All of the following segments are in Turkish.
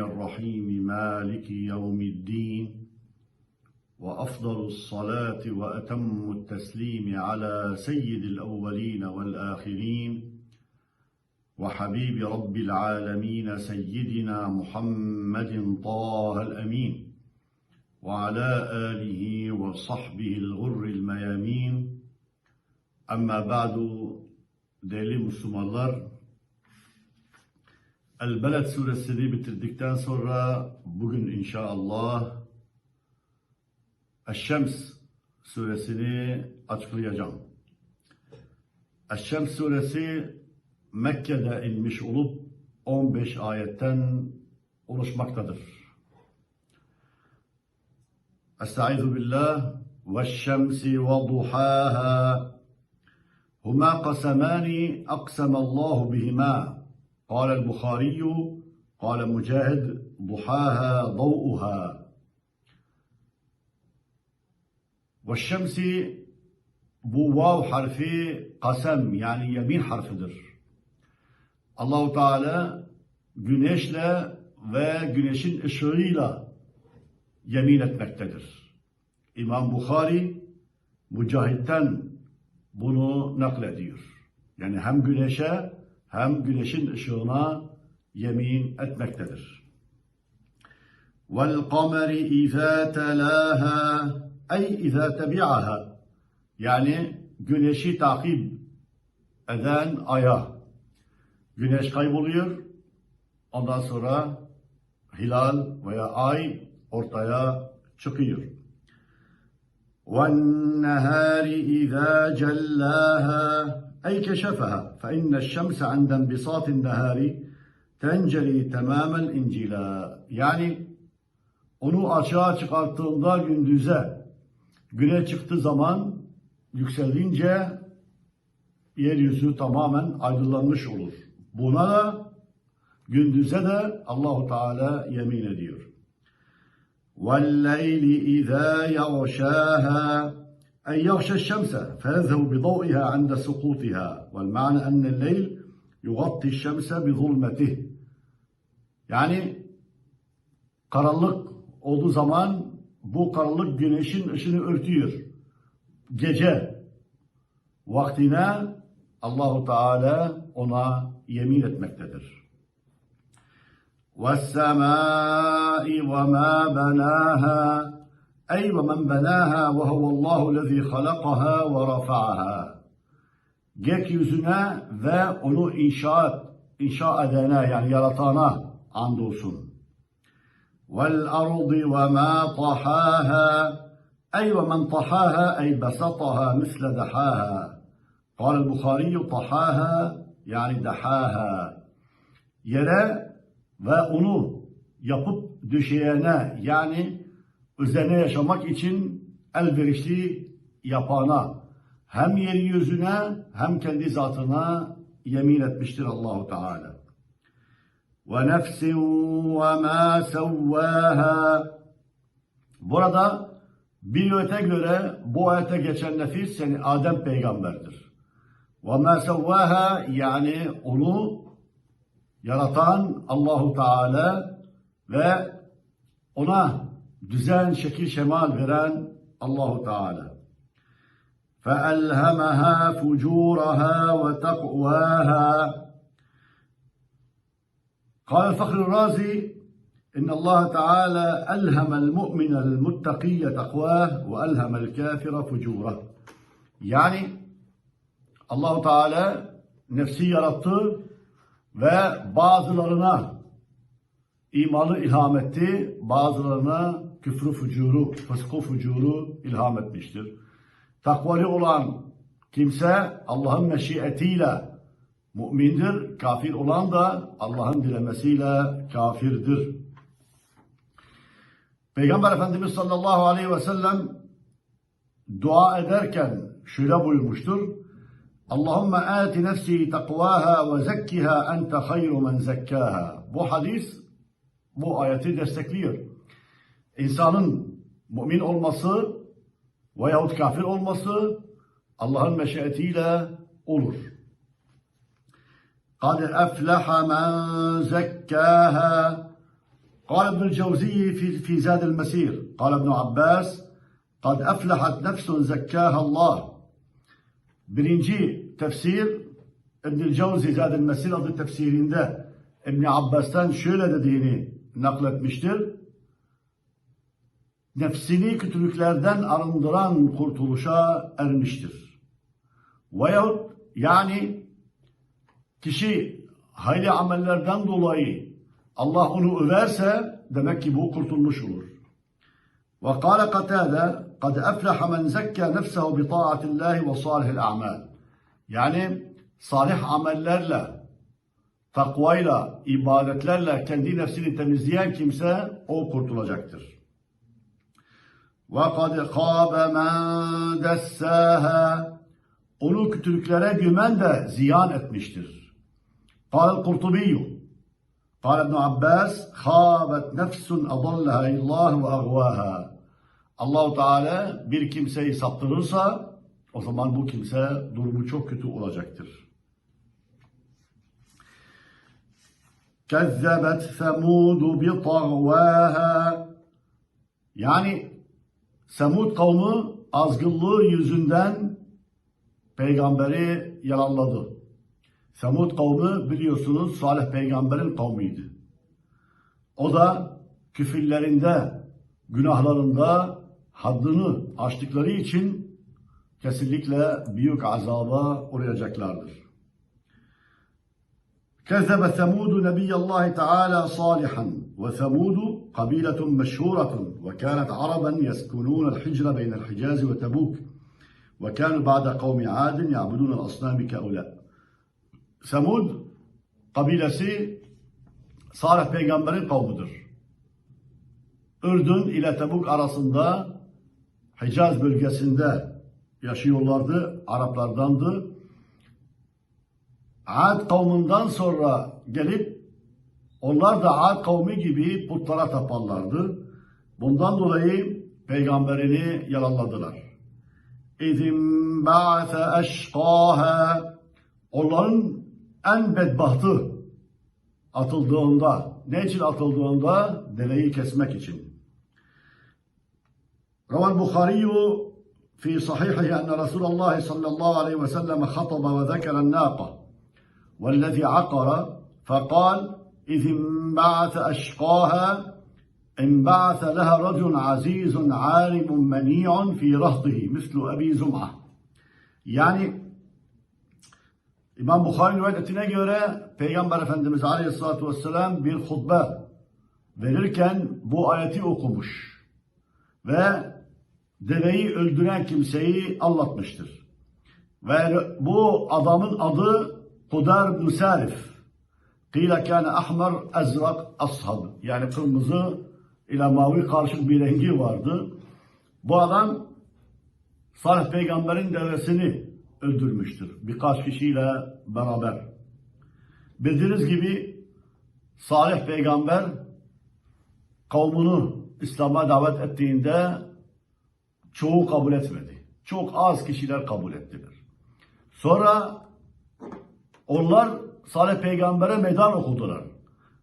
الرحيم مالك يوم الدين وأفضل الصلاة وأتم التسليم على سيد الأولين والآخرين وحبيب رب العالمين سيدنا محمد طه الأمين وعلى آله وصحبه الغر الميامين. أما بعد değerli Müslümanlar El-Beled suresini bitirdikten sonra bugün inşallah Eş-Şems suresini açıklayacağım. Eş-Şems suresi Mekke'de inmiş olup 15 ayetten oluşmaktadır. Estaizu billah ve'ş-şemsi ve duhaha huma qasamani aqsama Allahu bihima قال البخاري قال مجاهد ضحاها ضوءها والشمس bu vav harfi kasem yani yemin harfidir. Allahu Teala güneşle ve güneşin ışığıyla yemin etmektedir. İmam Bukhari Mücahit'ten bunu naklediyor. Yani hem güneşe hem güneşin ışığına yemin etmektedir. وَالْقَمَرِ اِذَا تَلَاهَا Ey اِذَا تَبِعَهَا Yani güneşi takip eden aya. Güneş kayboluyor. Ondan sonra hilal veya ay ortaya çıkıyor. وَالنَّهَارِ اِذَا جَلَّاهَا أي كشفها فإن الشمس عند انبساط النهار tenceli tamamen incila. Yani onu açığa çıkarttığında gündüze, güne çıktığı zaman yükselince yeryüzü tamamen aydınlanmış olur. Buna da gündüze de Allahu Teala yemin ediyor. وَاللَّيْلِ اِذَا يَغْشَاهَا أن يغشى الشمس فيذهب بضوئها عند سقوطها والمعنى أن الليل يغطي الشمس بظلمته yani karanlık olduğu zaman bu karanlık güneşin ışını örtüyor. Gece vaktine Allahu Teala ona yemin etmektedir. وَالسَّمَاءِ وَمَا بَنَاهَا أي ومن بناها وهو الله الذي خلقها ورفعها gökyüzüne ve onu inşaat inşa edene yani yaratana andolsun. Vel ardı ve ma tahaha ay ve men tahaha ay basataha misle dahaha. قال البخاري طحاها yani dahaha. Yere ve onu yapıp düşeyene yani üzerine yaşamak için elverişli yapana hem yeryüzüne hem kendi zatına yemin etmiştir Allahu Teala. Ve nefsin ve ma sevvaha. Burada bir ayete göre bu ayete geçen nefis yani Adem peygamberdir. Ve ma sevvaha yani onu yaratan Allahu Teala ve ona دزان شكل شمال غران الله تعالى فألهمها فجورها وتقواها. قال الفخر الرازي إن الله تعالى ألهم المؤمن المتقي تقواه وألهم الكافر فجوره. يعني الله تعالى نفسي yarattı ve bazılarına imanı ilham etti, bazılarına küfrü fucuru, fıskı fucuru ilham etmiştir. Takvalı olan kimse Allah'ın meşiyetiyle mümindir, kafir olan da Allah'ın dilemesiyle kafirdir. Peygamber Efendimiz sallallahu aleyhi ve sellem dua ederken şöyle buyurmuştur. Allahümme ati nefsi takvaha ve zekkiha ente hayru men zekkaha. Bu hadis bu ayeti destekliyor insanın mümin olması veyahut kafir olması Allah'ın meşiyetiyle olur. قد أفلح من زكاها قال ابن الجوزي في في زاد المسير قال ابن عباس قد أفلحت نفس زكاها الله birinci tefsir İbn-i Cevzi Zadel Mesir adı tefsirinde İbn Abbas'tan şöyle dediğini nakletmiştir. nefsini kötülüklerden arındıran kurtuluşa ermiştir. Veyahut yani kişi hayli amellerden dolayı Allah onu överse demek ki bu kurtulmuş olur. Ve kâle katâde kad efleha men zekke nefsehu bi taatillahi ve salihil a'mal. Yani salih amellerle, takvayla, ibadetlerle kendi nefsini temizleyen kimse o kurtulacaktır. وَقَدْ خَابَ مَنْ دَسَّاهَا Onu kötülüklere gömen de ziyan etmiştir. قال القرطبي قال ابن عباس خابت نفس أضلها الله وأغواها Allahu Teala bir kimseyi saptırırsa o zaman bu kimse durumu çok kötü olacaktır. Kezzebet Semud bi tagvaha Yani Semud kavmi azgınlığı yüzünden peygamberi yalanladı. Semud kavmi biliyorsunuz Salih peygamberin kavmiydi. O da küfürlerinde, günahlarında haddını aştıkları için kesinlikle büyük azaba uğrayacaklardır. Kezzebe Semudu Nebiyallahi Teala salihan. وثمود قبيلة مشهورة وكانت عربا يسكنون الحجر بين الحجاز وتبوك وكانوا بعد قوم عاد يعبدون الأصنام كأولاء Semud kabilesi Salih peygamberin kavmidir. Ürdün ile Tebuk arasında Hicaz bölgesinde yaşıyorlardı. Araplardandı. Ad kavminden sonra gelip onlar da Ad kavmi gibi putlara taparlardı. Bundan dolayı peygamberini yalanladılar. İzim ba'se eşkâhe Onların en bedbahtı atıldığında, ne için atıldığında? Deveyi kesmek için. Raval Bukhari'yu fi sahihihi enne Resulullah sallallahu aleyhi ve sellem khataba ve zekeren nâqa. Vellezî akara fekal إذ انبعث أشقاها انبعث لها رجل عزيز عالم منيع في رهطه مثل أبي زمعة يعني İmam Bukhari rivayetine göre Peygamber Efendimiz Aleyhisselatü Vesselam bir hutbe verirken bu ayeti okumuş ve deveyi öldüren kimseyi anlatmıştır. Ve bu adamın adı Kudar Musarif. Kıyla kâne ahmer ezrak ashab. Yani kırmızı ile mavi karışık bir rengi vardı. Bu adam Salih peygamberin devesini öldürmüştür. Birkaç kişiyle beraber. Bildiğiniz gibi Salih peygamber kavmunu İslam'a davet ettiğinde çoğu kabul etmedi. Çok az kişiler kabul ettiler. Sonra onlar Salih peygambere meydan okudular.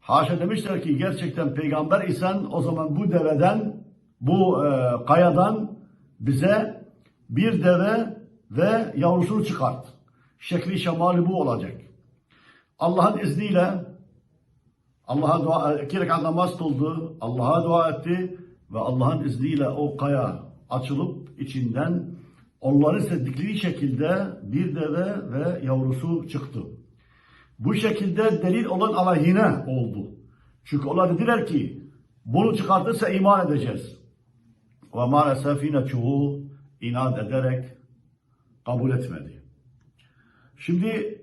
Haşa demişler ki gerçekten peygamber isen o zaman bu deveden, bu e, kayadan bize bir deve ve yavrusunu çıkart. Şekli şemali bu olacak. Allah'ın izniyle Allah'a dua, iki rekat namaz kıldı, Allah'a dua etti ve Allah'ın izniyle o kaya açılıp içinden onları istedikleri şekilde bir deve ve yavrusu çıktı. Bu şekilde delil olan aleyhine oldu. Çünkü onlar dediler ki bunu çıkartırsa iman edeceğiz. Ve maalesef yine çoğu inat ederek kabul etmedi. Şimdi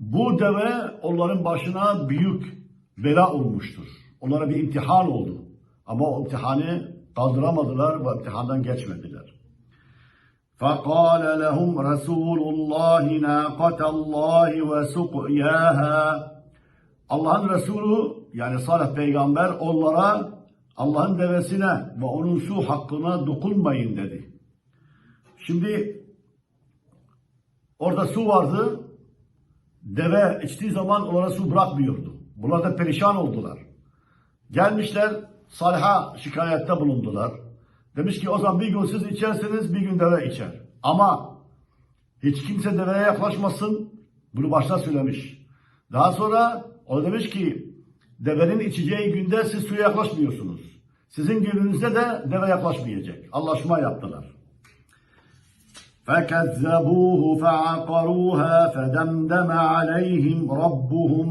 bu deve onların başına büyük bela olmuştur. Onlara bir imtihan oldu. Ama o imtihanı kaldıramadılar ve imtihandan geçmediler. فقال لهم رسول الله ناقة الله وسقياها Allah'ın Resulü yani Salih peygamber onlara Allah'ın devesine ve onun su hakkına dokunmayın dedi. Şimdi orada su vardı. deve içtiği zaman onlara su bırakmıyordu. Bunlar da perişan oldular. Gelmişler Salih'a şikayette bulundular. Demiş ki o zaman bir gün siz içerseniz bir gün deve içer. Ama hiç kimse deveye yaklaşmasın. Bunu başta söylemiş. Daha sonra o demiş ki devenin içeceği günde siz suya yaklaşmıyorsunuz. Sizin gününüzde de deve yaklaşmayacak. Anlaşma yaptılar. فكذبوه فعقروها فدمدم عليهم ربهم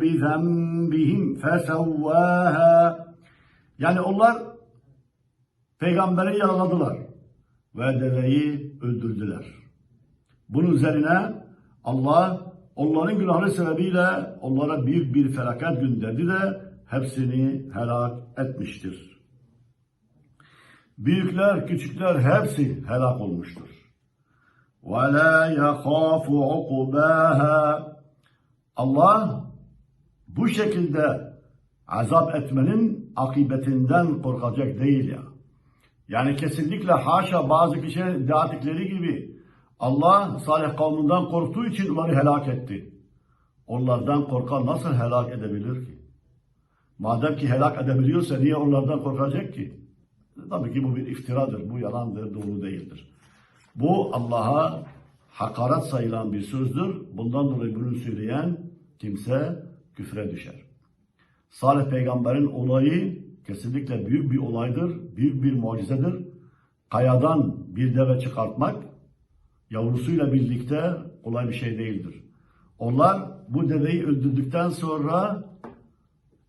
بذنبهم فسواها Yani onlar peygamberi yaraladılar ve deveyi öldürdüler. Bunun üzerine Allah onların günahı sebebiyle onlara büyük bir felaket gönderdi de hepsini helak etmiştir. Büyükler, küçükler hepsi helak olmuştur. وَلَا يَخَافُ عُقُبَاهَا Allah bu şekilde azap etmenin akıbetinden korkacak değil ya. Yani kesinlikle haşa bazı kişiler iddia ettikleri gibi Allah Salih kavminden korktuğu için onları helak etti. Onlardan korkan nasıl helak edebilir ki? Madem ki helak edebiliyorsa niye onlardan korkacak ki? Tabii ki bu bir iftiradır, bu yalandır, doğru değildir. Bu Allah'a hakaret sayılan bir sözdür. Bundan dolayı bunu söyleyen kimse küfre düşer. Salih peygamberin olayı kesinlikle büyük bir olaydır, büyük bir mucizedir. Kayadan bir deve çıkartmak yavrusuyla birlikte kolay bir şey değildir. Onlar bu deveyi öldürdükten sonra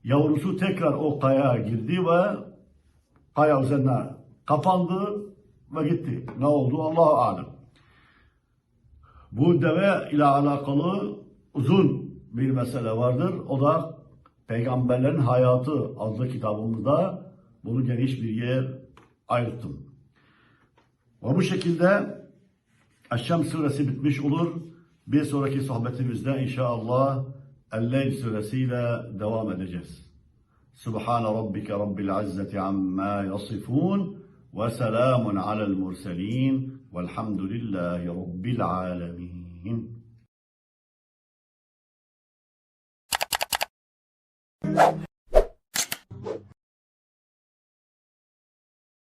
yavrusu tekrar o kayaya girdi ve kaya üzerine kapandı ve gitti. Ne oldu Allahu alem. Bu deve ile alakalı uzun bir mesele vardır. O da Peygamberlerin Hayatı adlı kitabımızda bunu geniş bir yer ayırttım. Ve bu şekilde Eşşem suresi bitmiş olur. Bir sonraki sohbetimizde inşallah El-Leyl suresiyle devam edeceğiz. Subhan rabbike rabbil izzeti amma yasifun ve selamun alel murselin velhamdülillahi rabbil alemin.